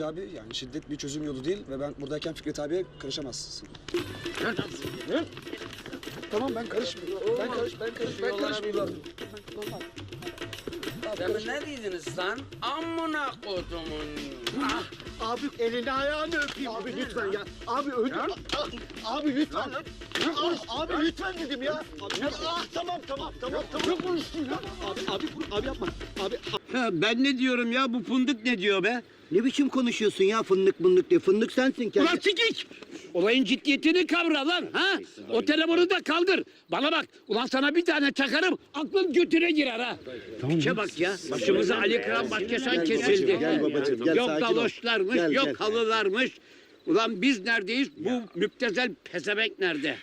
abi yani şiddet bir çözüm yolu değil ve ben buradayken Fikret abiye karışamazsın. tamam ben karışmıyorum. Ben karış ben karış ben karışmıyorum. Demin ne dediniz lan? Amına kodumun. Ah, Abi elini ayağını öpeyim. Abi lütfen ya. Abi ödü. Abi lütfen. Ah, Abi lütfen dedim ya. Ah tamam tamam tamam tamam. Çok konuştun ya. Abi abi abi yapma. Abi Ha, ben ne diyorum ya bu fındık ne diyor be? Ne biçim konuşuyorsun ya fındık fındık diye. Fındık sensin kendi. Ulan sikik! Olayın ciddiyetini kavra lan ha? O telefonu da kaldır. Bana bak ulan sana bir tane çakarım aklın götüne girer ha. Piçe bak ya başımıza Ali Kıran Başkesan kesildi. gel babacığım, gel, yok galoşlarmış Gel, yok gel. halılarmış. Ulan biz neredeyiz? Bu müptezel pezevenk nerede?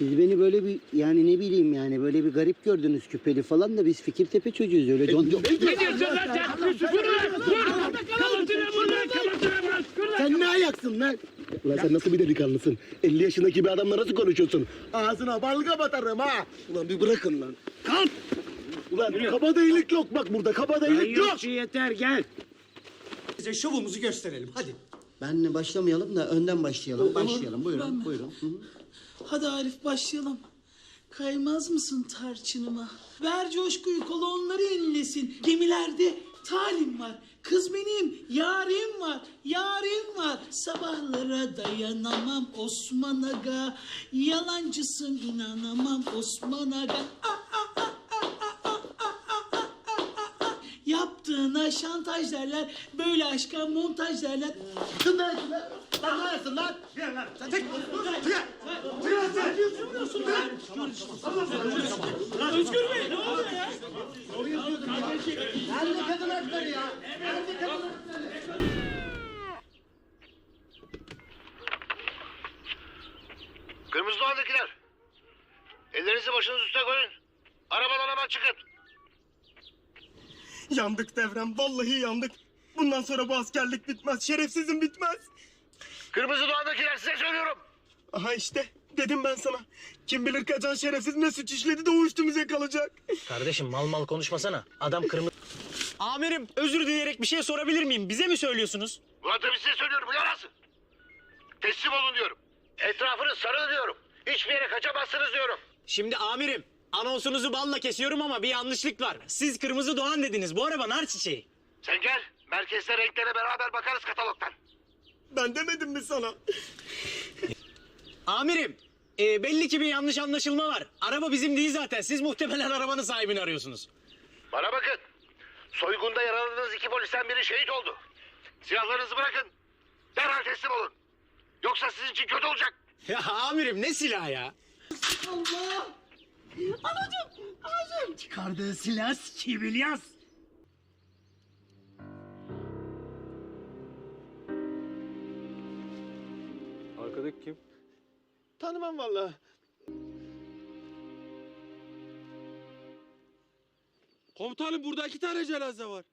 Siz beni böyle bir yani ne bileyim yani böyle bir garip gördünüz küpeli falan da biz Fikirtepe çocuğuyuz öyle don don. Ne diyorsun lan sen? Vur lan vur! Kalıtına vur lan kalıtına vur! Vur lan! sen ne ayaksın lan? Ulan sen nasıl bir delikanlısın? 50 yaşındaki bir adamla nasıl konuşuyorsun? Ağzına balga batarım ha. Ulan bir bırakın lan. Kalk! Ulan kabadayılık yok bak burada kabadayılık yok. Yok yeter gel. Size şovumuzu gösterelim hadi. Benle başlamayalım da önden başlayalım. Başlayalım buyurun buyurun. Hı hı. Hadi Arif başlayalım. Kaymaz mısın tarçınıma? Ver coşkuyu kolonları inlesin. Gemilerde talim var. Kız benim yarim var. Yarim var. Sabahlara dayanamam Osman Aga. Yalancısın inanamam Osman Aga. Ah, ah, ah, Yaptığına şantaj derler. Böyle aşka montaj derler. Şunlar şunlar. Lan ne yapsın lan? Özgür Bey ne oluyor ya? Nerede kadın hakları ya? Nerede kadın hakları? Kırmızı doğandakiler. Ellerinizi başınız üstüne koyun. Arabadan hemen çıkın. Yandık devrem, vallahi yandık. Bundan sonra bu askerlik bitmez, şerefsizim bitmez. Kırmızı doğandakiler size söylüyorum. Aha işte, dedim ben sana. Kim bilir kaçan şerefsiz ne suç işledi de o üstümüze kalacak. Kardeşim mal mal konuşmasana. Adam kırmızı... Amirim özür dileyerek bir şey sorabilir miyim? Bize mi söylüyorsunuz? Ulan tabii size söylüyorum bu yarası. Teslim olun diyorum. Etrafını sarın diyorum. Hiçbir yere kaçamazsınız diyorum. Şimdi amirim anonsunuzu balla kesiyorum ama bir yanlışlık var. Siz kırmızı doğan dediniz. Bu araba nar çiçeği. Sen gel. Merkezde renklere beraber bakarız katalogdan. Ben demedim mi sana? Amirim e, belli ki bir yanlış anlaşılma var. Araba bizim değil zaten. Siz muhtemelen arabanın sahibini arıyorsunuz. Bana bakın. Soygunda yaraladığınız iki polisten biri şehit oldu. Silahlarınızı bırakın. Derhal teslim olun. Yoksa sizin için kötü olacak. Ya amirim ne silah ya? Çıkardığı silah Kibilyas. Arkadaki kim? Tanımam vallahi. Komutanım burada iki tane cenaze var.